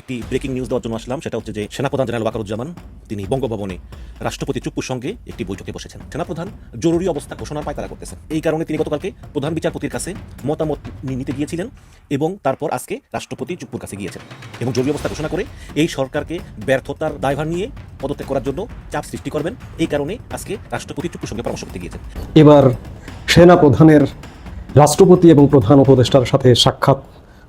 একটি breaking news দেওয়ার জন্য আসলাম, সেটা হচ্ছে যে সেনাপ্রধান জেনারেল ওয়াকারুজ্জামান, তিনি বঙ্গভবনে রাষ্ট্রপতি চুপ্পুর সঙ্গে একটি বৈঠকে বসেছেন। সেনাপ্রধান জরুরি অবস্থা ঘোষণার পায়তারা করতেছেন। এই কারণে তিনি গতকালকে প্রধান বিচারপতির কাছে মতামত নিতে গিয়েছিলেন এবং তারপর আজকে রাষ্ট্রপতি চুপ্পুর কাছে গিয়েছেন। এবং জরুরি অবস্থা ঘোষণা করে এই সরকারকে ব্যর্থতার দায়ভার নিয়ে পদত্যাগ করার জন্য চাপ সৃষ্টি করবেন। এই কারণে আজকে রাষ্ট্রপতি চুপ্পুর সঙ্গে পরামর্শ করতে গিয়েছেন। এবার সেনাপ্রধানের রাষ্ট্রপতি এবং প্রধান উপদেষ্টার সাথে সাক্ষাৎ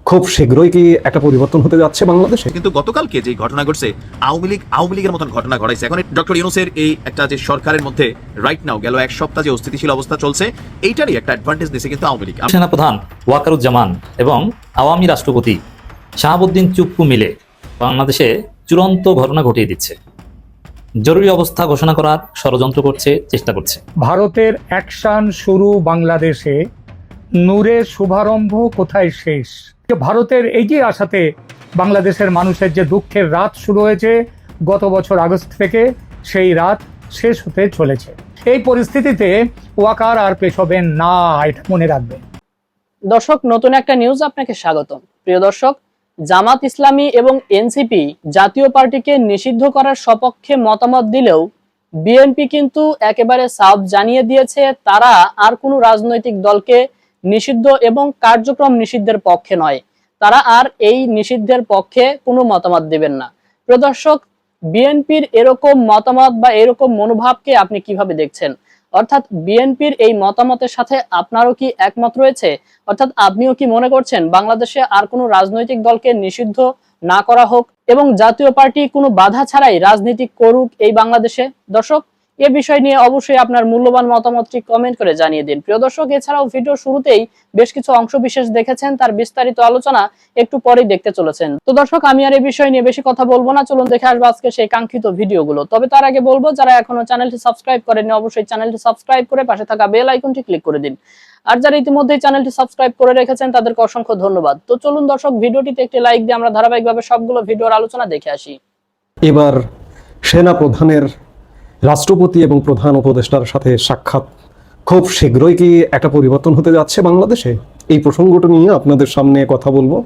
খুব শীঘ্রই কি একটা পরিবর্তন হতে যাচ্ছে বাংলাদেশে? কিন্তু গতকালকে যে ঘটনা ঘটছে আওয়ামী লীগ আওয়ামী লীগের মতন ঘটনা ঘটাইছে। এখন ডক্টর ইউনুসের এই একটা যে সরকারের মধ্যে রাইট নাও গেল এক সপ্তাহ যে অস্থিতিশীল অবস্থা চলছে এইটারই একটা অ্যাডভান্টেজ দিছে কিন্তু আওয়ামী লীগ। সেনাপ্রধান ওয়াকারুজ্জামান এবং আওয়ামী রাষ্ট্রপতি শাহাবুদ্দিন চুপ্পু মিলে বাংলাদেশে চূড়ান্ত ঘটনা ঘটিয়ে দিচ্ছে। জরুরি অবস্থা ঘোষণা করার ষড়যন্ত্র করছে চেষ্টা করছে। ভারতের অ্যাকশন শুরু বাংলাদেশে। নূরের শুভারম্ভ কোথায় শেষ? যে ভারতের এগিয়ে আসাতে বাংলাদেশের মানুষের যে দুঃখের রাত শুরু হয়েছে গত বছর আগস্ট থেকে, সেই রাত শেষ হতে চলেছে। এই পরিস্থিতিতে ওয়াকার আর পেছবেন না, এটা মনে রাখবেন। দর্শক, নতুন একটা নিউজ আপনাকে স্বাগতম। প্রিয় দর্শক, জামাত ইসলামী এবং এনসিপি জাতীয় পার্টিকে নিষিদ্ধ করার সপক্ষে মতামত দিলেও বিএনপি কিন্তু একেবারে সাফ জানিয়ে দিয়েছে, তারা আর কোনো রাজনৈতিক দলকে নিষিদ্ধ এবং কার্যক্রম নিষিদ্ধের পক্ষে নয়। তারা আর এই নিষিদ্ধের পক্ষে কোনো মতামত দেবেন না। প্রিয় দর্শক, বিএনপির এরকম মতামত বা এরকম মনোভাবকে আপনি কীভাবে দেখছেন? অর্থাৎ বিএনপির এই মতামতের সাথে আপনারও কি একমত রয়েছে? অর্থাৎ আপনিও কি মনে করছেন বাংলাদেশে আর কোনো রাজনৈতিক দলকে নিষিদ্ধ না করা হোক এবং জাতীয় পার্টি কোনো বাধা ছাড়াই রাজনীতি করুক এই বাংলাদেশে? দর্শক এ বিষয় নিয়ে অবশ্যই আপনার মূল্যবান মতামতটি কমেন্ট করে জানিয়ে দিন। প্রিয় দর্শক, এছাড়াও ভিডিও শুরুতেই বেশ কিছু অংশ বিশেষ দেখেছেন, তার বিস্তারিত আলোচনা একটু পরেই দেখতে চলেছেন। তো দর্শক, আমি আর এই বিষয় নিয়ে বেশি কথা বলব না, চলুন দেখে আসব আজকে সেই কাঙ্ক্ষিত ভিডিওগুলো তবে তার আগে বলব, যারা এখনও চ্যানেলটি সাবস্ক্রাইব করেননি, অবশ্যই চ্যানেলটি সাবস্ক্রাইব করে পাশে থাকা বেল আইকনটি ক্লিক করে দিন। আর যারা ইতিমধ্যে চ্যানেলটি সাবস্ক্রাইব করে রেখেছেন, তাদেরকে অসংখ্য ধন্যবাদ। তো চলুন দর্শক, ভিডিওটিতে একটি লাইক দিয়ে আমরা ধারাবাহিকভাবে সবগুলো ভিডিওর আলোচনা দেখে আসি। এবার সেনা প্রধানের রাষ্ট্রপতি এবং প্রধান উপদেষ্টার সাথে সাক্ষাৎ। খুব শীঘ্রই কি একটা পরিবর্তন হতে যাচ্ছে বাংলাদেশে? এই প্রসঙ্গটা নিয়ে আপনাদের সামনে কথা বলব।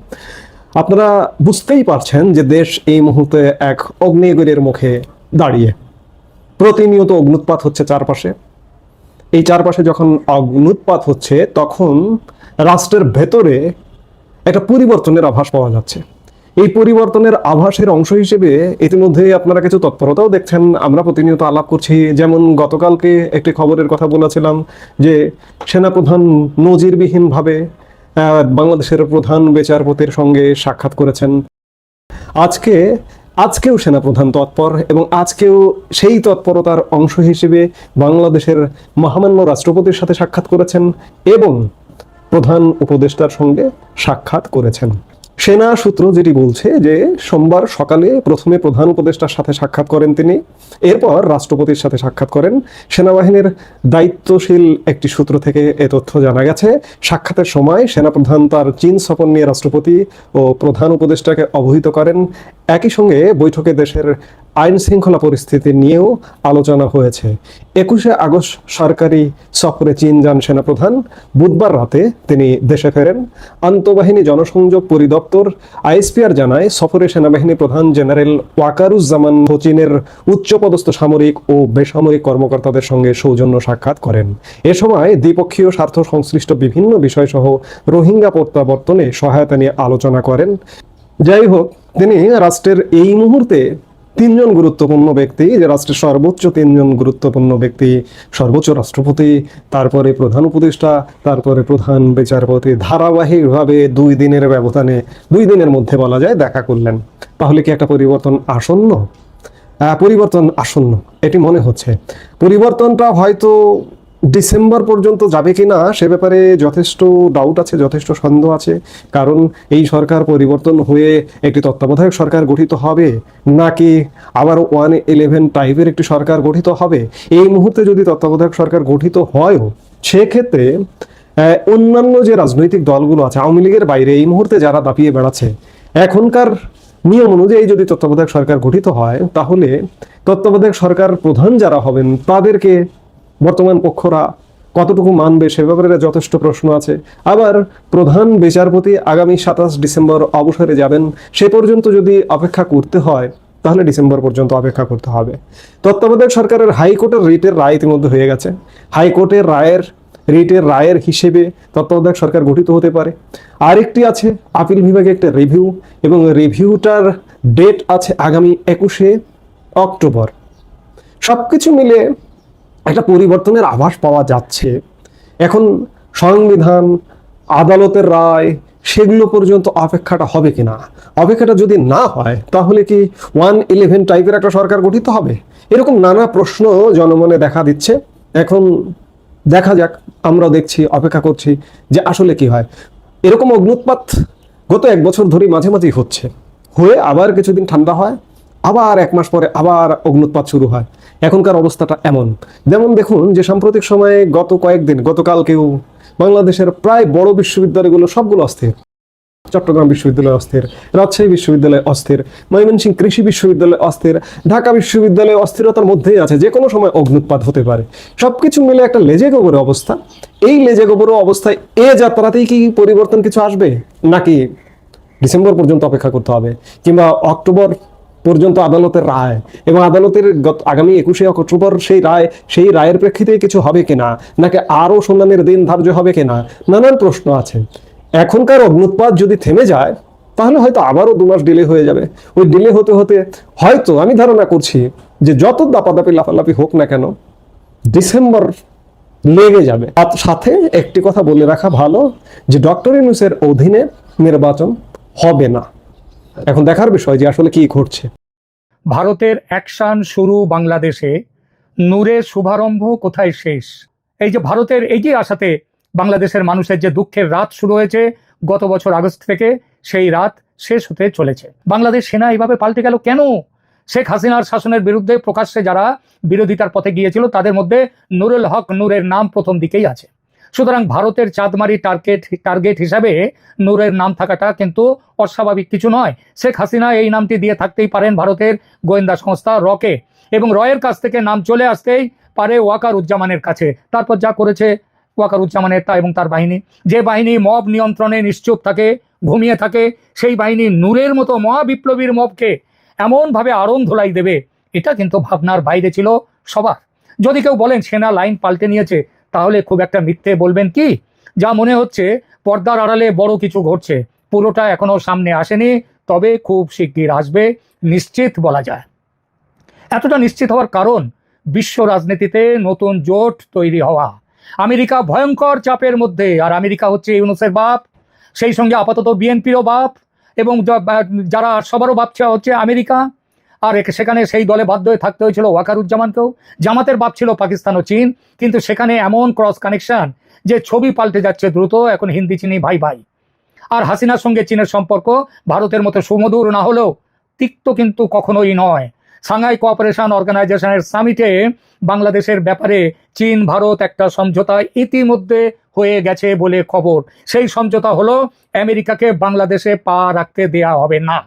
আপনারা বুঝতেই পারছেন যে দেশ এই মুহূর্তে এক অগ্নিগিরের মুখে দাঁড়িয়ে। প্রতিনিয়ত অগ্নুৎপাত হচ্ছে চারপাশে। এই চারপাশে যখন অগ্নুৎপাত হচ্ছে, তখন রাষ্ট্রের ভেতরে একটা পরিবর্তনের আভাস পাওয়া যাচ্ছে। এই পরিবর্তনের আভাসের অংশ হিসেবে ইতিমধ্যে আপনারা কিছু তৎপরতাও দেখছেন। আমরা প্রতিনিয়ত আলাপ করছি, যেমন গতকালকে একটি খবরের কথা বলেছিলাম যে সেনাপ্রধান নজিরবিহীনভাবে বাংলাদেশের প্রধান বিচারপতির সঙ্গে সাক্ষাৎ করেছেন। আজকে, আজকেও সেনাপ্রধান তৎপর এবং আজকেও সেই তৎপরতার অংশ হিসেবে বাংলাদেশের মহামান্য রাষ্ট্রপতির সাথে সাক্ষাৎ করেছেন এবং প্রধান উপদেষ্টার সঙ্গে সাক্ষাৎ করেছেন। সেনা সূত্র যেটি বলছে যে সোমবার সকালে প্রথমে প্রধান উপদেষ্টার সাথে সাক্ষাৎ করেন তিনি। এরপর রাষ্ট্রপতির সাথে সাক্ষাৎ করেন। সেনাবাহিনীর দায়িত্বশীল একটি সূত্র থেকে এ তথ্য জানা গেছে। সাক্ষাতের সময় সেনাপ্রধান তার চীন সফর নিয়ে রাষ্ট্রপতি ও প্রধান উপদেষ্টাকে অবহিত করেন। একই সঙ্গে বৈঠকে দেশের আইন শৃঙ্খলা পরিস্থিতি নিয়েও আলোচনা হয়েছে। একুশে আগস্ট সরকারি সফরে চীন যান সেনাপ্রধান। বুধবার রাতে তিনি দেশে ফেরেন। আন্তঃবাহিনী জনসংযোগ পরিদপ্তর আইএসপিআর জানায়, সফরে সেনাবাহিনী প্রধান জেনারেল ওয়াকারুজ্জামান চীনের উচ্চপদস্থ সামরিক ও বেসামরিক কর্মকর্তাদের সঙ্গে সৌজন্য সাক্ষাৎ করেন। এ সময় দ্বিপক্ষীয় স্বার্থ সংশ্লিষ্ট বিভিন্ন বিষয়সহ রোহিঙ্গা প্রত্যাবর্তনে সহায়তা নিয়ে আলোচনা করেন। যাই হোক, তিনি রাষ্ট্রের এই মুহূর্তে তিনজন গুরুত্বপূর্ণ ব্যক্তি, যে রাষ্ট্রের সর্বোচ্চ তিনজন গুরুত্বপূর্ণ ব্যক্তি, সর্বোচ্চ রাষ্ট্রপতি, তারপরে প্রধান উপদেষ্টা, তারপরে প্রধান বিচারপতি, ধারাবাহিকভাবে দুই দিনের ব্যবধানে, দুই দিনের মধ্যে বলা যায় দেখা করলেন। তাহলে কি একটা পরিবর্তন আসন্ন? পরিবর্তন আসন্ন, এটি মনে হচ্ছে। পরিবর্তনটা হয়তো ডিসেম্বর পর্যন্ত যাবে কি না সে ব্যাপারে যথেষ্ট ডাউট আছে, যথেষ্ট সন্দেহ আছে। কারণ এই সরকার পরিবর্তন হয়ে একটি তত্ত্বাবধায়ক সরকার গঠিত হবে নাকি আবার ওয়ান ইলেভেন টাইপের একটি সরকার গঠিত হবে? এই মুহূর্তে যদি তত্ত্বাবধায়ক সরকার গঠিত হয়ও, সেক্ষেত্রে অন্যান্য যে রাজনৈতিক দলগুলো আছে, আওয়ামী লীগের বাইরে এই মুহূর্তে যারা দাপিয়ে বেড়াচ্ছে, এখনকার নিয়ম অনুযায়ী যদি তত্ত্বাবধায়ক সরকার গঠিত হয়, তাহলে তত্ত্বাবধায়ক সরকার প্রধান যারা হবেন, তাদেরকে বর্তমান পক্ষরা কতটুকু মানবে সে ব্যাপারে যথেষ্ট প্রশ্ন আছে। আবার প্রধান বিচারপতি আগামী সাতাশ ডিসেম্বর অবসরে যাবেন, সে পর্যন্ত যদি অপেক্ষা করতে হয়, তাহলে ডিসেম্বর পর্যন্ত অপেক্ষা করতে হবে। তত্ত্বাবধায়ক সরকারের হাইকোর্টের রিটের রায় ইতিমধ্যে হয়ে গেছে। হাইকোর্টের রায়ের, রিটের রায়ের হিসেবে তত্ত্বাবধায়ক সরকার গঠিত হতে পারে। আরেকটি আছে, আপিল বিভাগে একটা রিভিউ, এবং রিভিউটার ডেট আছে আগামী একুশে অক্টোবর। সবকিছু মিলে একটা পরিবর্তনের আভাস পাওয়া যাচ্ছে। এখন সংবিধান, আদালতের রায়, সেগুলো পর্যন্ত অপেক্ষাটা হবে কিনা? অপেক্ষাটা যদি না হয়, তাহলে কি ওয়ান ইলেভেন টাইপের একটা সরকার গঠিত হবে? এরকম নানা প্রশ্ন জনমনে দেখা দিচ্ছে। এখন দেখা যাক, আমরা দেখছি, অপেক্ষা করছি যে আসলে কি হয়। এরকম অগ্নুৎপাত গত এক বছর ধরেই মাঝে মাঝেই হচ্ছে। হয়ে আবার কিছুদিন ঠান্ডা হয়, আবার এক মাস পরে আবার অগ্নুৎপাত শুরু হয়। এখনকার অবস্থাটা এমন। যেমন দেখুন যে সাম্প্রতিক সময়ে গত কয়েকদিন, গতকালকেও বাংলাদেশের প্রায় বড় বিশ্ববিদ্যালয়গুলো সবগুলো অস্থির। চট্টগ্রাম বিশ্ববিদ্যালয় অস্থির, রাজশাহী বিশ্ববিদ্যালয় অস্থির, ময়মনসিংহ কৃষি বিশ্ববিদ্যালয় অস্থির, ঢাকা বিশ্ববিদ্যালয় অস্থিরতার মধ্যেই আছে যে কোনো সময় অগ্নুৎপাত হতে পারে। সব কিছু মিলে একটা লেজে গোবরে অবস্থা। এই লেজে গোবর অবস্থায় এ যাত্রাতেই কি পরিবর্তন কিছু আসবে? নাকি ডিসেম্বর পর্যন্ত অপেক্ষা করতে হবে? কিংবা অক্টোবর পর্যন্ত আদালতের রায় এবং আদালতের গত আগামী একুশে অক্টোবর সেই রায়, সেই রায়ের প্রেক্ষিতে কিছু হবে কিনা, নাকি আরও শুনানির দিন ধার্য হবে কিনা, নানান প্রশ্ন আছে। এখনকার অগ্নুৎপাত যদি থেমে যায়, তাহলে হয়তো আবারও দু মাস ডিলে হয়ে যাবে। ওই ডিলে হতে হতে হয়তো আমি ধারণা করছি যে যত দাপাদাপি লাফালাফি হোক না কেন, ডিসেম্বর লেগে যাবে। সাথে একটি কথা বলে রাখা ভালো যে ডক্টর ইনুসের অধীনে নির্বাচন হবে না। এখন দেখার বিষয় যে আসলে কি ঘটছে। ভারতের অ্যাকশন শুরু বাংলাদেশে। নূরের শুভারম্ভ কোথায় শেষ? এই যে ভারতের এগিয়ে আসাতে বাংলাদেশের মানুষের যে দুঃখের রাত শুরু হয়েছে, গত বছর আগস্ট থেকে সেই রাত শেষ হতে চলেছে। বাংলাদেশ সেনা এইভাবে পাল্টে গেল কেন? শেখ হাসিনার শাসনের বিরুদ্ধে প্রকাশ্যে যারা বিরোধিতার পথে গিয়েছিল, তাদের মধ্যে নুরুল হক নূরের নাম প্রথম দিকেই আছে। সুতরাং ভারতের চাঁদমারি টার্গেট টার্গেট হিসাবে নূরের নাম থাকাটা কিন্তু অস্বাভাবিক কিছু নয়। শেখ হাসিনা এই নামটি দিয়ে থাকতেই পারেন ভারতের গোয়েন্দা সংস্থা রকে। এবং রয়ের কাছ থেকে নাম চলে আসতেই পারে ওয়াকার উজ্জামানের কাছে। তারপর যা করেছে ওয়াকার উজ্জামানের তা এবং তার বাহিনী। যে বাহিনী মব নিয়ন্ত্রণে নিশ্চুপ থাকে, ঘুমিয়ে থাকে, সেই বাহিনী নূরের মতো মহাবিপ্লবীর মবকে এমনভাবে আড়ং ধোলাই দেবে, এটা কিন্তু ভাবনার বাইরে ছিল সবার। যদি কেউ বলেন সেনা লাইন পাল্টে নিয়েছে তাহলে খুব একটা মিথ্যে বলবেন কি? যা মনে হচ্ছে, পর্দার আড়ালে বড় কিছু ঘটছে। পুরোটা এখনও সামনে আসেনি, তবে খুব শিগগির আসবে, নিশ্চিত বলা যায়। এতটা নিশ্চিত হওয়ার কারণ, বিশ্ব রাজনীতিতে নতুন জোট তৈরি হওয়া। আমেরিকা ভয়ঙ্কর চাপের মধ্যে, আর আমেরিকা হচ্ছে ইউনুসের বাপ, সেই সঙ্গে আপাতত বিএনপিরও বাপ, এবং যারা সবারও বাপ হচ্ছে আমেরিকা আর সেখানে সেই দলে বাধ্য হয়ে থাকতে হয়েছিল ওয়াকারুজ্জামানকেও। জামাতের বাপ ছিল পাকিস্তান ও চীন, কিন্তু সেখানে এমন ক্রস কানেকশন যে ছবি পাল্টে যাচ্ছে দ্রুত, এখন হিন্দি, চিনি, ভাই ভাই। আর হাসিনার সঙ্গে চীনের সম্পর্ক, ভারতের মতো সুমধুর না হলেও তিক্ত কিন্তু কখনোই নয়। সাংহাই কোঅপারেশন অর্গানাইজেশনের সামিটে বাংলাদেশের ব্যাপারে চীন, ভারত একটা সমঝোতা ইতিমধ্যে হয়ে গেছে বলে খবর। সেই সমঝোতা হলো, আমেরিকাকে বাংলাদেশে পা রাখতে দেয়া হবে না।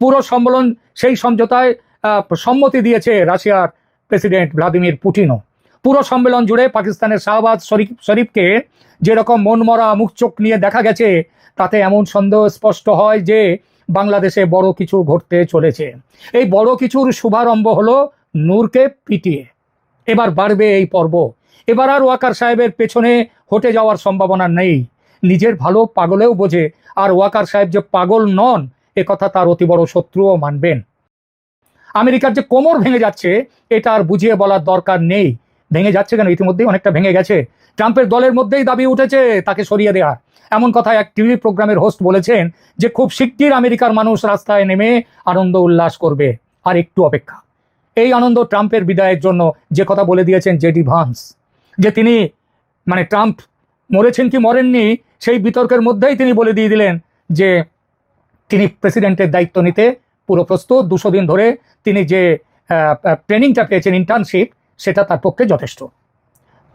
পুরো সম্মেলন সেই সমঝোতায় সম্মতি দিয়েছে রাশিয়ার প্রেসিডেন্ট ভ্লাদিমির পুটিনও। পুরো সম্মেলন জুড়ে পাকিস্তানের শাহবাজ শরীফ, শরীফকে যেরকম মনমরা মুখ চোখ নিয়ে দেখা গেছে, তাতে এমন সন্দেহ স্পষ্ট হয় যে বাংলাদেশে বড় কিছু ঘটতে চলেছে। এই বড় কিছুর শুভারম্ভ হলো নূরকে পিটিয়ে। এবার বাড়বে এই পর্ব। এবার আর ওয়াকার সাহেবের পেছনে হটে যাওয়ার সম্ভাবনা নেই। নিজের ভালো পাগলেও বোঝে, আর ওয়াকার সাহেব যে পাগল নন কথা তার অতি বড় শত্রুও মানবেন। আমেরিকার যে কোমর ভেঙে যাচ্ছে, এটা আর বুঝিয়ে বলার দরকার নেই। ভেঙে যাচ্ছে কেন? ইতিমধ্যেই অনেকটা ভেঙে গেছে। ট্রাম্পের দলের মধ্যেই দাবি উঠেছে তাকে সরিয়ে দেওয়ার। এমন কথা এক টিভি প্রোগ্রামের হোস্ট বলেছেন যে, খুব শিগগির আমেরিকার মানুষ রাস্তায় নেমে আনন্দ উল্লাস করবে। আর একটু অপেক্ষা। এই আনন্দ ট্রাম্পের বিদায়ের জন্য যে কথা বলে দিয়েছেন জেডি ভান্স, যে তিনি মানে ট্রাম্প মরেছেন কি মরেননি, সেই বিতর্কের মধ্যেই তিনি বলে দিয়ে দিলেন যে তিনি প্রেসিডেন্টের দায়িত্ব নিতে পুরো প্রস্তুত। দুশো দিন ধরে তিনি যে ট্রেনিংটা পেয়েছেন ইন্টার্নশিপ সেটা তার পক্ষে যথেষ্ট।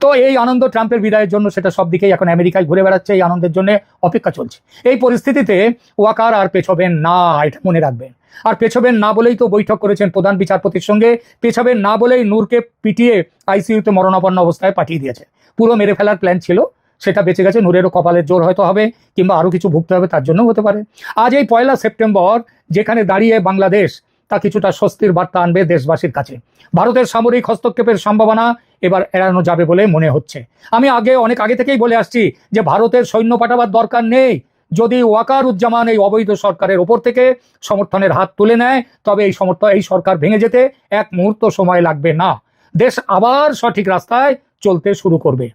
তো এই আনন্দ ট্রাম্পের বিদায়ের জন্য সেটা সব দিকেই এখন আমেরিকায় ঘুরে বেড়াচ্ছে, এই আনন্দের জন্য অপেক্ষা চলছে। এই পরিস্থিতিতে ওয়াকার আর পেছবেন না, এটা মনে রাখবেন। আর পেছবেন না বলেই তো বৈঠক করেছেন প্রধান বিচারপতির সঙ্গে, পেছবেন না বলেই নূরকে পিটিয়ে আইসিইউতে মরণাপন্ন অবস্থায় পাঠিয়ে দিয়েছে। পুরো মেরে ফেলার প্ল্যান ছিল সেটা বেঁচে গেছে, নূরেরও কপালের জোর হয়তো হবে, কিংবা আরও কিছু ভুগতে হবে, তার জন্য হতে পারে। আজ এই পয়লা সেপ্টেম্বর, যেখানে দাঁড়িয়ে বাংলাদেশ তা কিছুটা স্বস্তির বার্তা আনবে দেশবাসীর কাছে। ভারতের সামরিক হস্তক্ষেপের সম্ভাবনা এবার এড়ানো যাবে বলে মনে হচ্ছে। আমি আগে, অনেক আগে থেকেই বলে আসছি যে ভারতের সৈন্য পাঠাবার দরকার নেই। যদি ওয়াকার উজ্জামান এই অবৈধ সরকারের ওপর থেকে সমর্থনের হাত তুলে নেয়, তবে এই সমর্থন এই সরকার ভেঙে যেতে এক মুহূর্ত সময় লাগবে না। দেশ আবার সঠিক রাস্তায় চলতে শুরু করবে।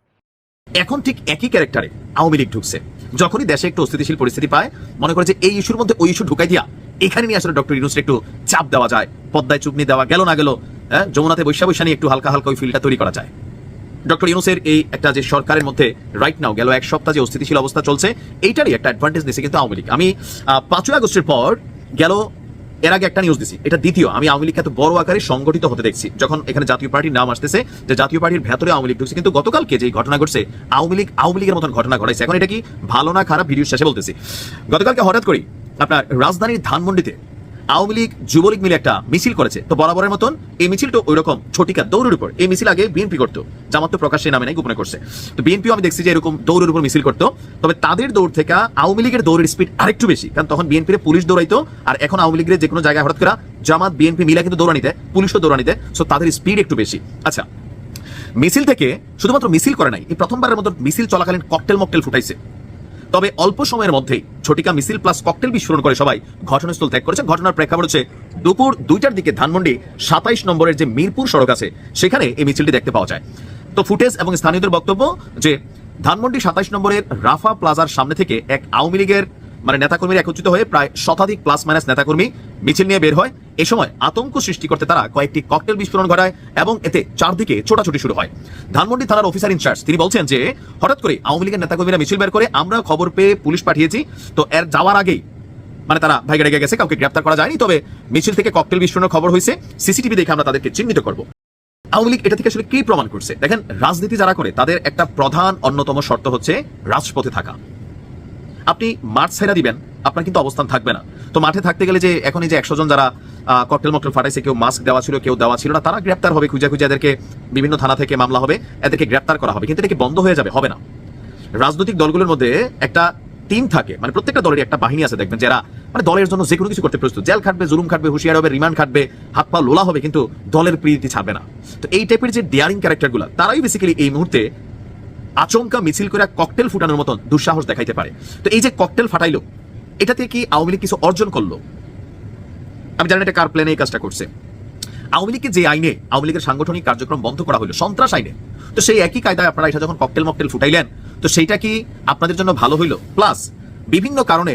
এখন ঠিক একই ক্যারেক্টারে আওয়ামী লীগ ঢুকছে। যখনই দেশে একটু অস্থিতিশীল পরিস্থিতি পায়, মনে করে যে এই ইস্যুর মধ্যে ওই ইস্যু ঢুকাই দিয়া এখানে নিয়ে আসলে ডক্টর ইউনুসের একটু চাপ দেওয়া যায়, পদ্মায় চুপনি দেওয়া গেল না গেল হ্যাঁ যমুনাতে বৈশা বৈশা নিয়ে একটু হালকা হালকা ওই ফিলটা তৈরি করা যায়। ডক্টর ইউনুসের এই একটা যে সরকারের মধ্যে রাইট নাও গেল এক সপ্তাহ যে অস্থিতিশীল অবস্থা চলছে, এইটারই একটা অ্যাডভান্টেজ দিচ্ছে কিন্তু আওয়ামী লীগ। আমি পাঁচই আগস্টের পর গেল এর আগে একটা নিউজ দিছি, এটা দ্বিতীয়। আমি আওয়ামী লীগকে এত বড় আকারে সংগঠিত হতে দেখছি। যখন এখানে জাতীয় পার্টির নাম আসতেছে, যে জাতীয় পার্টির ভেতরে আওয়ামী লীগ ঢুকছে, কিন্তু গতকালকে যে ঘটনা ঘটছে, আওয়ামী লীগ, আওয়ামী লীগের মতন ঘটনা ঘটাইছে। এখন এটা কি ভালো না খারাপ? ভিডিও শেষে বলতেছি। গতকালকে হঠাৎ করি আপনার রাজধানীর ধানমন্ডিতে আওয়ামী লীগ, যুবলীগ মিলে একটা মিছিল করেছে। তো বরাবরের মতন এই মিছিলটা ওই রকম ছোটিকা দৌড়ের উপর। এই মিছিল আগে বিএনপি করতো। জামাত তো প্রকাশ্যে নামে নাই, গোপনে করছে। তো বিএনপিও আমি দেখছি যে এরকম দৌড়ের উপর মিছিল করতো। তবে তাদের দৌড় থেকে আওয়ামী লীগের দৌড়ের স্পিড আরেকটু বেশি। কারণ তখন বিএনপির পুলিশ দৌড়াইতো, আর এখন আওয়ামী লীগের যে কোনো জায়গায় হঠাৎ করে জামাত বিএনপি মিলা কিন্তু দৌড়ানিতে পুলিশও দৌড়ানিতে সো তাদের স্পিড একটু বেশি। আচ্ছা মিছিল থেকে শুধুমাত্র মিছিল করে নাই, এই প্রথমবারের মতো মিছিল চলাকালীন ককটেল মকটেল ফুটাইছে। তবে অল্প সময়ের মধ্যেই ছটিকা মিছিল প্লাস ককটেল বিস্ফোরণ করে সবাই ঘটনাস্থল ত্যাগ করেছে। ঘটনার প্রেক্ষাপট হচ্ছে দুপুর দুইটার দিকে ধানমন্ডি সাতাইশ নম্বরের যে মিরপুর সড়ক আছে, সেখানে এই মিছিলটি দেখতে পাওয়া যায়। তো ফুটেজ এবং স্থানীয়দের বক্তব্য যে ধানমন্ডি সাতাইশ নম্বরের রাফা প্লাজার সামনে থেকে এক আওয়ামী লীগের মানে নেতাকর্মীরা একত্রিত হয়ে প্রায় শতাধিক প্লাস মাইনাস নেতাকর্মী মিছিল নিয়ে বের হয়। এ সময় আতঙ্ক সৃষ্টি করতে তারা কয়েকটি ককটেল বিস্ফোরণ ঘটায় এবং এতে চারদিকে ছোটাছুটি শুরু হয়। ধানমন্ডি থানার অফিসার ইনচার্জ তিনি বলছেন যে, হঠাৎ করে আওয়ামী লীগের নেতাকর্মীরা মিছিল বের করে আমরা খবর পেয়ে পুলিশ পাঠিয়েছি। তো এর যাওয়ার আগেই মানে তারা ভাইগে রেগে গেছে, কাউকে গ্রেপ্তার করা যায়নি। তবে মিছিল থেকে ককটেল বিস্ফোরণের খবর হয়েছে। সিসিটিভি দেখে আমরা তাদেরকে চিহ্নিত করব। আওয়ামী লীগ এটা থেকে আসলে কি প্রমাণ করছে? দেখেন, রাজনীতি যারা করে, তাদের একটা প্রধান অন্যতম শর্ত হচ্ছে রাজপথে থাকা। আপনি মাঠ ছেড়া দিবেন, আপনার কিন্তু অবস্থান থাকবে না। তো মাঠে থাকতে গেলে যে এখন এই যে একশো জন যারা ককটেল মকটেল ফাটাইছে, কেউ মাস্ক দেওয়া ছিল, কেউ দেওয়া ছিল না, তারা গ্রেপ্তার হবে খুঁজে খুঁজে এদেরকে বিভিন্ন থানা থেকে মামলা হবে, এদেরকে গ্রেপ্তার করা হবে, কিন্তু এটা কি বন্ধ হয়ে যাবে? হবে না। রাজনৈতিক দলগুলোর মধ্যে একটা টিম থাকে মানে প্রত্যেকটা দলের একটা বাহিনী আছে, দেখবেন, যারা মানে দলের জন্য যে কোনো কিছু করতে প্রস্তুত। জেল খাটবে, জুলুম খাটবে, হুঁশিয়ার হবে, রিমান্ড খাটবে, হাত পা লোলা হবে, কিন্তু দলের প্রীতি ছাড়বে না। তো এই টাইপের যে ডেয়ারিং ক্যারেক্টারগুলো তারাই বেসিক্যালি এই মুহূর্তে আচমকা মিছিল করে ককটেল ফুটানোর মতন দুঃসাহস দেখাইতে পারে। তো এই যে ককটেল ফাটাইলো, এটাতে কি আওয়ামী লীগ কিছু অর্জন করল? আমি জানি এটা কার প্ল্যানে এই কাজটা করছে। আওয়ামী লীগের যে আইনে, আওয়ামী লীগের সাংগঠনিক কার্যক্রম বন্ধ করা হলো, সন্ত্রাস আইনে, তো সেই একই কায়দায় আপনারা এটা যখন ককটেল মকটেল ফুটাইলেন, তো সেইটা কি আপনাদের জন্য ভালো হইল? প্লাস বিভিন্ন কারণে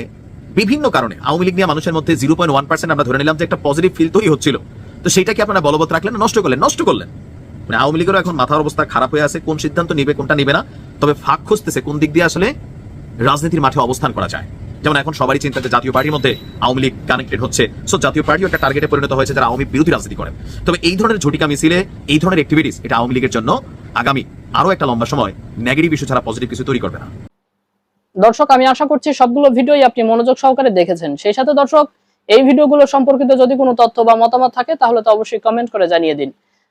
বিভিন্ন কারণে আওয়ামী লীগ নিয়ে মানুষের মধ্যে জিরো পয়েন্ট ওয়ান পার্সেন্ট আমরা ধরে নিলাম যে একটা পজিটিভ ফিল তৈরি হচ্ছিল। তো সেইটা কি আপনারা বলবৎ রাখলেন নষ্ট করলেন? নষ্ট করলেন। মানে আওয়ামী লীগেরও এখন মাথার অবস্থা খারাপ হয়ে আছে, কোন সিদ্ধান্ত নিবে, কোনটা নিবে না, তবে ফাঁক খুঁজতেছে কোন দিক দিয়ে আসলে রাজনীতির মাঠে অবস্থান করা যায়। যেমন এখন সবারই চিন্তা যে জাতীয় পার্টির মধ্যে আওয়ামী লীগ কানেক্টেড হচ্ছে সো জাতীয় পার্টিও একটা টার্গেটে পরিণত হয়েছে যারা আওয়ামী বিরোধী রাজনীতি করেন তবে এই ধরনের ঝটিকা মিছিলে, এই ধরনের অ্যাক্টিভিটিস এটা আওয়ামী লীগের জন্য আগামী আরও একটা লম্বা সময় নেগেটিভ ইস্যু ছাড়া পজিটিভ কিছু তৈরি করবে না। দর্শক, আমি আশা করছি সবগুলো ভিডিওই আপনি মনোযোগ সহকারে দেখেছেন। সেই সাথে দর্শক, এই ভিডিওগুলো সম্পর্কিত যদি কোনো তথ্য বা মতামত থাকে, তাহলে তো অবশ্যই কমেন্ট করে জানিয়ে দিন।